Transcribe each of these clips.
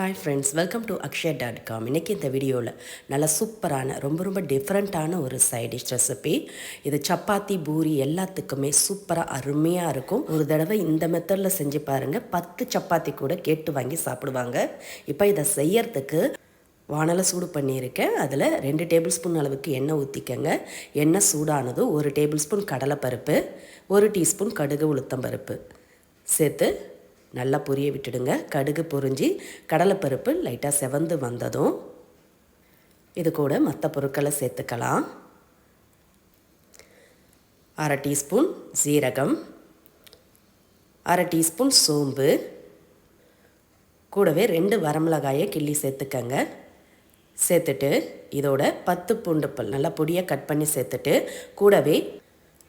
Hi friends welcome to Akshaya dot com இன்றைக்கி இந்த வீடியோவில் நல்ல சூப்பரான ரொம்ப ரொம்ப டிஃப்ரெண்ட்டான ஒரு சைட் டிஷ் ரெசிபி இது சப்பாத்தி பூரி எல்லாத்துக்குமே சூப்பராக அருமையாக இருக்கும். ஒரு தடவை இந்த மெத்தடில் செஞ்சு பாருங்கள் பத்து சப்பாத்தி கூட கேட்டு வாங்கி சாப்பிடுவாங்க. இப்போ இதை செய்யறதுக்கு வானலை சூடு பண்ணியிருக்கேன். அதில் ரெண்டு டேபிள் ஸ்பூன் அளவுக்கு எண்ணெய் ஊற்றிக்கங்க எண்ணெய் சூடானதும் ஒரு டேபிள் ஸ்பூன் கடலைப்பருப்பு ஒரு டீஸ்பூன் கடுகு உளுத்தம்பருப்பு. சேர்த்து நல்லா பொரிய விட்டுடுங்க. கடுகு பொரிஞ்சு கடலைப்பருப்பு லைட்டாக செவந்து வந்ததும் இது கூட மற்ற பொருட்களை சேர்த்துக்கலாம். அரை டீஸ்பூன் சீரகம் அரை டீஸ்பூன் சோம்பு கூடவே ரெண்டு வரமிளகாயை கிள்ளி சேர்த்துக்கங்க. சேர்த்துட்டு இதோட பத்து பூண்டு பல் நல்லா பொடியாக கட் பண்ணி சேர்த்துட்டு கூடவே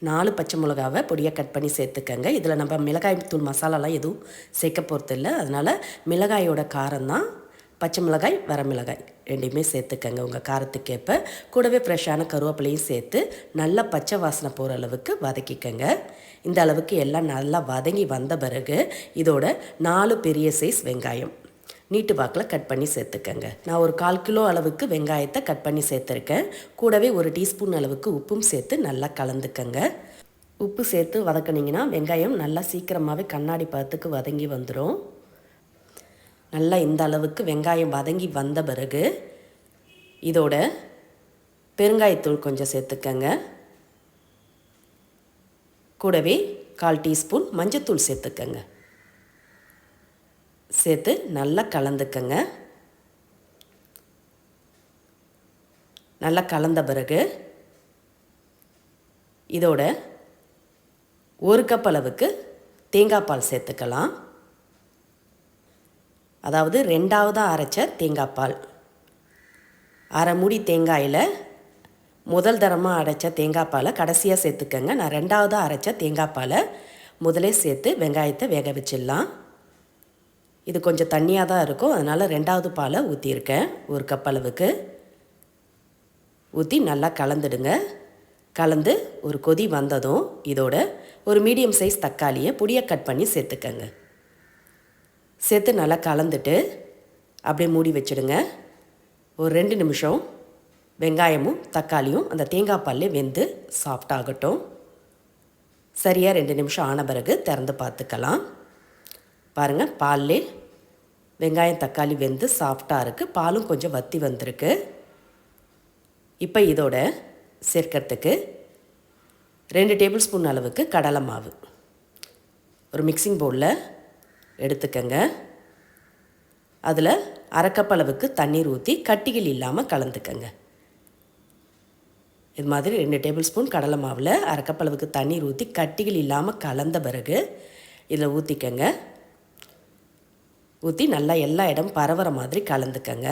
நாலு பச்சை மிளகாவை பொடியாக கட் பண்ணி சேர்த்துக்கங்க. இதில் நம்ம மிளகாய் தூள் மசாலாலாம் எதுவும் சேர்க்க போகிறது இல்லை அதனால் மிளகாயோட காரம்தான் பச்சை மிளகாய் வரமிளகாய் ரெண்டையுமே சேர்த்துக்கங்க. உங்கள் காரத்துக்கேற்ப கூடவே ஃப்ரெஷ்ஷான கருவேப்பிலையும் சேர்த்து நல்லா பச்சை வாசனை போகிற அளவுக்கு வதக்கிக்கங்க. இந்த அளவுக்கு எல்லாம் நல்லா வதங்கி வந்த பிறகு இதோட நாலு பெரிய சைஸ் வெங்காயம் நீட்டு பாக்கில் கட் பண்ணி சேர்த்துக்கங்க. நான் ஒரு கால் கிலோ அளவுக்கு வெங்காயத்தை கட் பண்ணி சேர்த்துருக்கேன். கூடவே ஒரு டீஸ்பூன் அளவுக்கு உப்பும் சேர்த்து நல்லா கலந்துக்கங்க. உப்பு சேர்த்து வதக்குனிங்கன்னா வெங்காயம் நல்லா சீக்கிரமாகவே கண்ணாடி பதத்துக்கு வதங்கி வந்துடும் நல்லா இந்த அளவுக்கு வெங்காயம் வதங்கி வந்த பிறகு இதோட பெருங்காயத்தூள் கொஞ்சம் சேர்த்துக்கங்க. கூடவே கால் டீஸ்பூன் மஞ்சத்தூள் சேர்த்துக்கங்க. சேர்த்து நல்லா கலந்துக்கங்க. நல்லா கலந்த பிறகு இதோட ஒரு கப் அளவுக்கு தேங்காய் பால் சேர்த்துக்கலாம். அதாவது ரெண்டாவதாக அரைச்ச தேங்காய் பால். அரை மூடி தேங்காயில் முதல் தரமாக அரைச்ச தேங்காய் பாலை கடைசியாக சேர்த்துக்கங்க. நான் ரெண்டாவதாக அரைச்ச தேங்காய் பாலை முதலே சேர்த்து வெங்காயத்தை வேக வச்சிடலாம். இது கொஞ்சம் தண்ணியாக தான் இருக்கும். அதனால் ரெண்டாவது பாலை ஊற்றியிருக்கேன் ஒரு கப் அளவுக்கு. ஊற்றி நல்லா கலந்துடுங்க. கலந்து ஒரு கொதி வந்ததும் இதோட ஒரு மீடியம் சைஸ் தக்காளியை பொடியை கட் பண்ணி சேர்த்துக்கங்க. சேர்த்து நல்லா கலந்துட்டு அப்படியே மூடி வச்சுடுங்க. ஒரு ரெண்டு நிமிஷம் வெங்காயமும் தக்காளியும் அந்த தேங்காய் பால்லே வெந்து சாஃப்டாகட்டும் சரியாக ரெண்டு நிமிஷம் ஆன பிறகு திறந்து பார்த்துக்கலாம். பாருங்கள் பால்லே வெங்காயம் தக்காளி வெந்து சாஃப்டாக இருக்குது பாலும் கொஞ்சம் வத்தி வந்திருக்கு. இப்போ இதோட சேர்க்கறதுக்கு ரெண்டு டேபிள் ஸ்பூன் அளவுக்கு கடலை மாவு. ஒரு மிக்சிங் பவுலில் எடுத்துக்கங்க. அதில் அரைக்கப் அளவுக்கு தண்ணீர் ஊற்றி கட்டிகள் இல்லாமல் கலந்துக்கங்க. இது மாதிரி ரெண்டு டேபிள் ஸ்பூன் கடலை மாவில் அரைக்கப் அளவுக்கு தண்ணீர் ஊற்றி கட்டிகள் இல்லாமல் கலந்த பிறகு இதில் ஊற்றிக்கங்க ஊற்றி நல்லா எல்லா இடம் பரவுற மாதிரி கலந்துக்கங்க.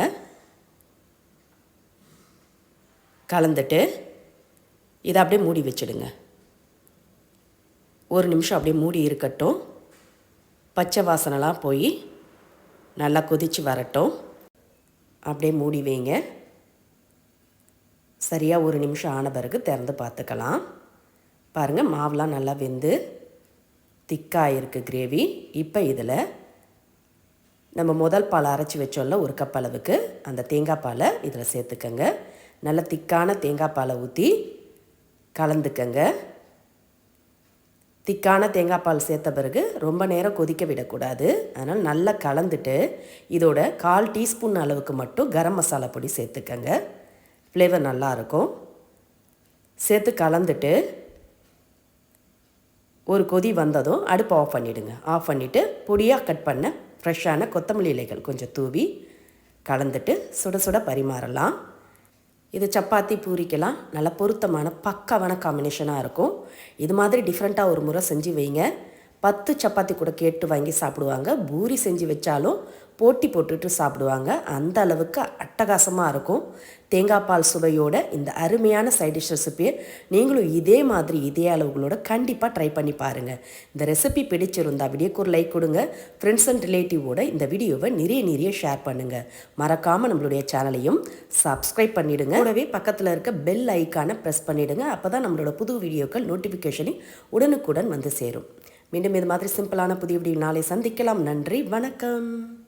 கலந்துட்டு இதை அப்படியே மூடி வச்சுடுங்க. ஒரு நிமிஷம் அப்படியே மூடி இருக்கட்டும். பச்சை வாசனைலாம் போய் நல்லா கொதித்து வரட்டும். அப்படியே மூடி வைங்க. சரியாக ஒரு நிமிஷம் ஆன பிறகு திறந்து பார்த்துக்கலாம். பாருங்கள் மாவுலாம் நல்லா வெந்து திக்காக இருக்குது கிரேவி இப்போ இதில் நம்ம முதல் பால் அரைச்சி வச்சோம்ல ஒரு கப் அளவுக்கு. அந்த தேங்காய் பாலை இதில் சேர்த்துக்கங்க. நல்ல திக்கான தேங்காய் பாலை ஊற்றி கலந்துக்கங்க. திக்கான தேங்காய் பால் சேர்த்த பிறகு ரொம்ப நேரம் கொதிக்க விடக்கூடாது. அதனால் நல்லா கலந்துட்டு இதோட கால் டீஸ்பூன் அளவுக்கு மட்டும் கரம் மசாலா பொடி சேர்த்துக்கங்க. ஃப்ளேவர் நல்லாயிருக்கும் சேர்த்து கலந்துட்டு ஒரு கொதி வந்ததும் அடுப்பு ஆஃப் பண்ணிவிடுங்க ஆஃப் பண்ணிவிட்டு பொடியாக கட் பண்ண ஃப்ரெஷ்ஷான கொத்தமல்லி இலைகள் கொஞ்சம் தூவி கலந்துட்டு சுட சுட பரிமாறலாம். இது சப்பாத்தி பூரிக்கெல்லாம் நல்ல பொருத்தமான பக்காவான காம்பினேஷனாக இருக்கும். இது மாதிரி டிஃப்ரெண்ட்டாக ஒரு முறை செஞ்சு வைங்க. பத்து சப்பாத்தி கூட கேட்டு வாங்கி சாப்பிடுவாங்க. பூரி செஞ்சு வச்சாலும் போட்டி போட்டுட்டு சாப்பிடுவாங்க. அந்த அளவுக்கு அட்டகாசமாக இருக்கும். தேங்காய் பால் சுவையோட இந்த அருமையான சைடிஷ் ரெசிபியை நீங்களும் இதே மாதிரி இதே அளவுகளோட கண்டிப்பாக ட்ரை பண்ணி பாருங்கள் இந்த ரெசிபி பிடிச்சிருந்தா வீடியோக்கு ஒரு லைக் கொடுங்க. ஃப்ரெண்ட்ஸ் அண்ட் ரிலேட்டிவோட இந்த வீடியோவை நிறைய நிறைய ஷேர் பண்ணுங்கள் மறக்காமல் நம்மளுடைய சேனலையும் சப்ஸ்கிரைப் பண்ணிவிடுங்க கூடவே பக்கத்தில் இருக்க பெல் ஐக்கானை ப்ரெஸ் பண்ணிவிடுங்க அப்போ தான் நம்மளோட புது வீடியோக்கள் நோட்டிஃபிகேஷனை உடனுக்குடன் வந்து சேரும். மீண்டும் இது மாதிரி சிம்பிளான புதிய வீடியோ நாளை சந்திக்கலாம். நன்றி. வணக்கம்.